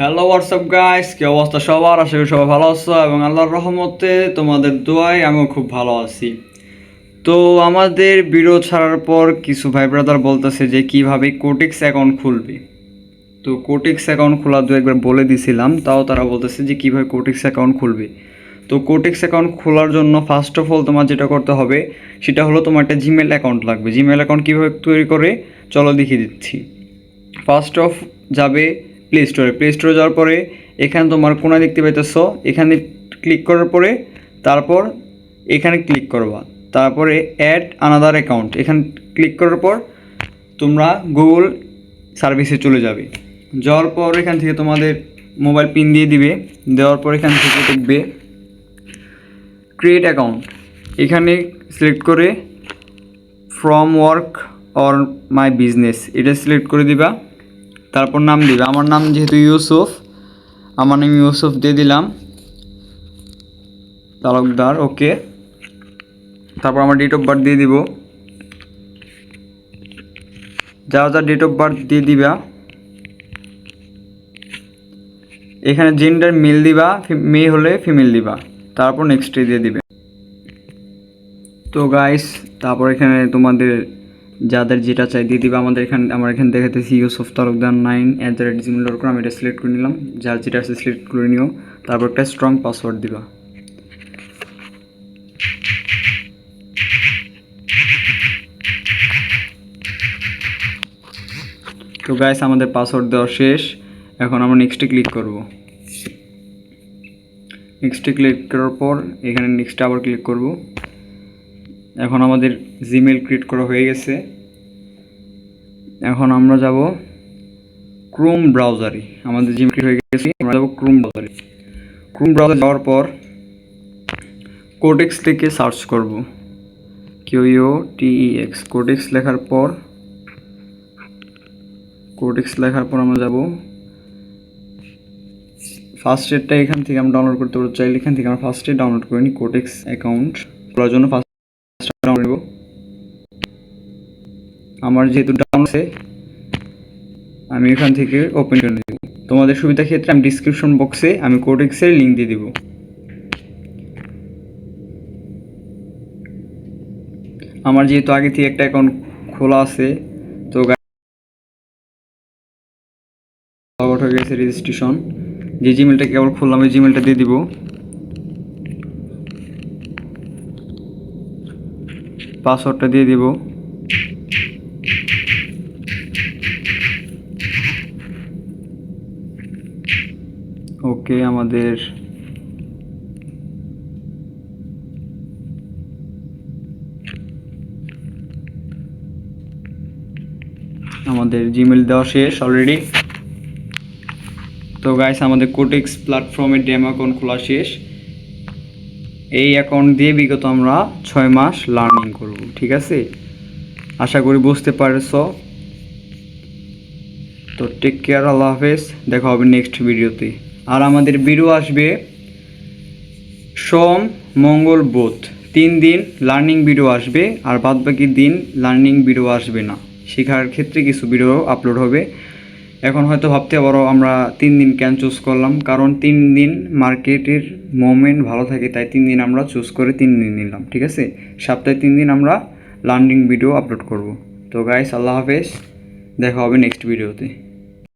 Hello WhatsApp guys কি অবস্থা সবার? আশা করি সবাই ভালো আছো এবং আল্লাহর রহমতে তোমাদের দোয়ায় আমিও খুব ভালো আছি। তো আমাদের ভিডিও ছাড়ার পর কিছু ভাই ব্রাদার বলতেছে যে কীভাবে কোটিক্স অ্যাকাউন্ট খুলবে। তো কোটিক্স অ্যাকাউন্ট খোলা দু একবার বলে দিছিলাম, তাও তারা বলতেছে যে কীভাবে কোটিক্স অ্যাকাউন্ট খুলবে। তো কোটিক্স অ্যাকাউন্ট খোলার জন্য ফার্স্ট অফ অল তোমার যেটা করতে হবে, সেটা হলো তোমার একটা জিমেল অ্যাকাউন্ট লাগবে। জিমেল অ্যাকাউন্ট কীভাবে তৈরি করে? চলো দেখিয়ে দিচ্ছি। ফার্স্ট অফ যাবে প্লে স্টোরে প্লে স্টোরে যাওয়ার পরে এখানে তোমার কোনা দেখতে পাইতেছো। এখানে ক্লিক করার পরে তারপর এখানে ক্লিক করবা। তারপরে অ্যাড আনাদার অ্যাকাউন্ট এখানে ক্লিক করার পর তোমরা গুগল সার্ভিসে চলে যাবে। যাওয়ার পর এখান থেকে তোমাদের মোবাইল পিন দিয়ে দিবে। দেওয়ার পর এখান থেকে দেখবে ক্রিয়েট অ্যাকাউন্ট এখানে সিলেক্ট করে from work or my business এটা সিলেক্ট করে দিবা। তারপর নাম দিবে। আমার নাম যেহেতু ইউসুফ, আমার নাম ইউসুফ দিয়ে দিলাম। তালুকদার, ওকে। তারপর আমার ডেট অফ বার্থ দিয়ে দিব। যারা যা ডেট অফ বার্থ দিয়ে দিবা। এখানে জেন্ডার মেল দিবা মেয়ে হলে ফিমেল দিবা। তারপর নেক্সটে দিয়ে দিবে। তো গাইস তারপর এখানে তোমাদের যাদের যেটা চাই দিয়ে দিবে আমাদের এখানে, আমার এখানে দেখাতেছি Yusuf Talukdar nine at the rate Gmail dot com আমি এটা সিলেক্ট করে নিলাম। যার যেটা আছে সিলেক্ট করে নিও। তারপর একটা স্ট্রং পাসওয়ার্ড দিবা। তো গাইস আমাদের পাসওয়ার্ড দেওয়া শেষ। এখন আমরা নেক্সটে ক্লিক করব। নেক্সটে ক্লিক করার পর এখানে নেক্সটে আবার ক্লিক করব। এখন আমাদের জিমেল ক্রিয়েট করা হয়ে গেছে। এখন আমরা যাব ক্রোম ব্রাউজারে আমাদের জিমেল ক্রিয়েট হয়ে গেছে, আমরা যাব ক্রোম ব্রাউজারে ক্রোম ব্রাউজার যাওয়ার পর কোডেক্স থেকে সার্চ করব। কিউ ইউ টিইএক্স কোডেক্স লেখার পর কোডেক্স লেখার পর আমরা যাব। ফার্স্ট এডটা এখান থেকে আমরা ডাউনলোড করতে পারব। চাইলে এখান থেকে আমরা ফার্স্ট এড ডাউনলোড করে নিই কোটেক্স অ্যাকাউন্ট খোলার জন্য ফার্স্ট ডাউনলোড নেব আমার যেহেতু ডাউন আছে, আমি এখান থেকে ওপেন করে দেব তোমাদের সুবিধা ক্ষেত্রে আমি ডিসক্রিপশন বক্সে আমি কোটেক্সের লিঙ্ক দিয়ে দিব। আমার যেহেতু আগে থেকে একটা অ্যাকাউন্ট খোলা আছে, তো গেছে রেজিস্ট্রেশন যে জিমেলটা কেবল খুললাম, ওই জিমেলটা দিয়ে দিব। পাসওয়ার্ডটা দিয়ে দিব। ওকে, আমাদের আমাদের জিমেল দেওয়া শেষ অলরেডি তো গাইস আমাদের কোটেক্স প্ল্যাটফর্মের ডেম অ্যাকাউন্ট খোলা শেষ। এই অ্যাকাউন্ট দিয়ে বিগত আমরা ছয় মাস লার্নিং করব, ঠিক আছে? আশা করি বুঝতে পারছ। তো টেক কেয়ার আল্লাহ হাফেজ, দেখা হবে নেক্সট ভিডিওতে আর আমাদের ভিডিও আসবে সোম, মঙ্গল, বুধ। তিন দিন লার্নিং ভিডিও আসবে, আর বাদবাকি দিন লার্নিং ভিডিও আসবে না। শেখার ক্ষেত্রে কিছু ভিডিও আপলোড হবে। এখন হয়তো ভাবতে পারো, আমরা তিন দিন কেন চুজ করলাম? কারণ তিন দিন মার্কেটের মোমেন্ট ভালো থাকে, তাই তিন দিন আমরা চুজ করে তিন দিন নিলাম, ঠিক আছে? সপ্তাহে তিন দিন আমরা লার্নিং ভিডিও আপলোড করব। তো গাইস আল্লাহ হাফেজ, দেখা হবে নেক্সট ভিডিওতে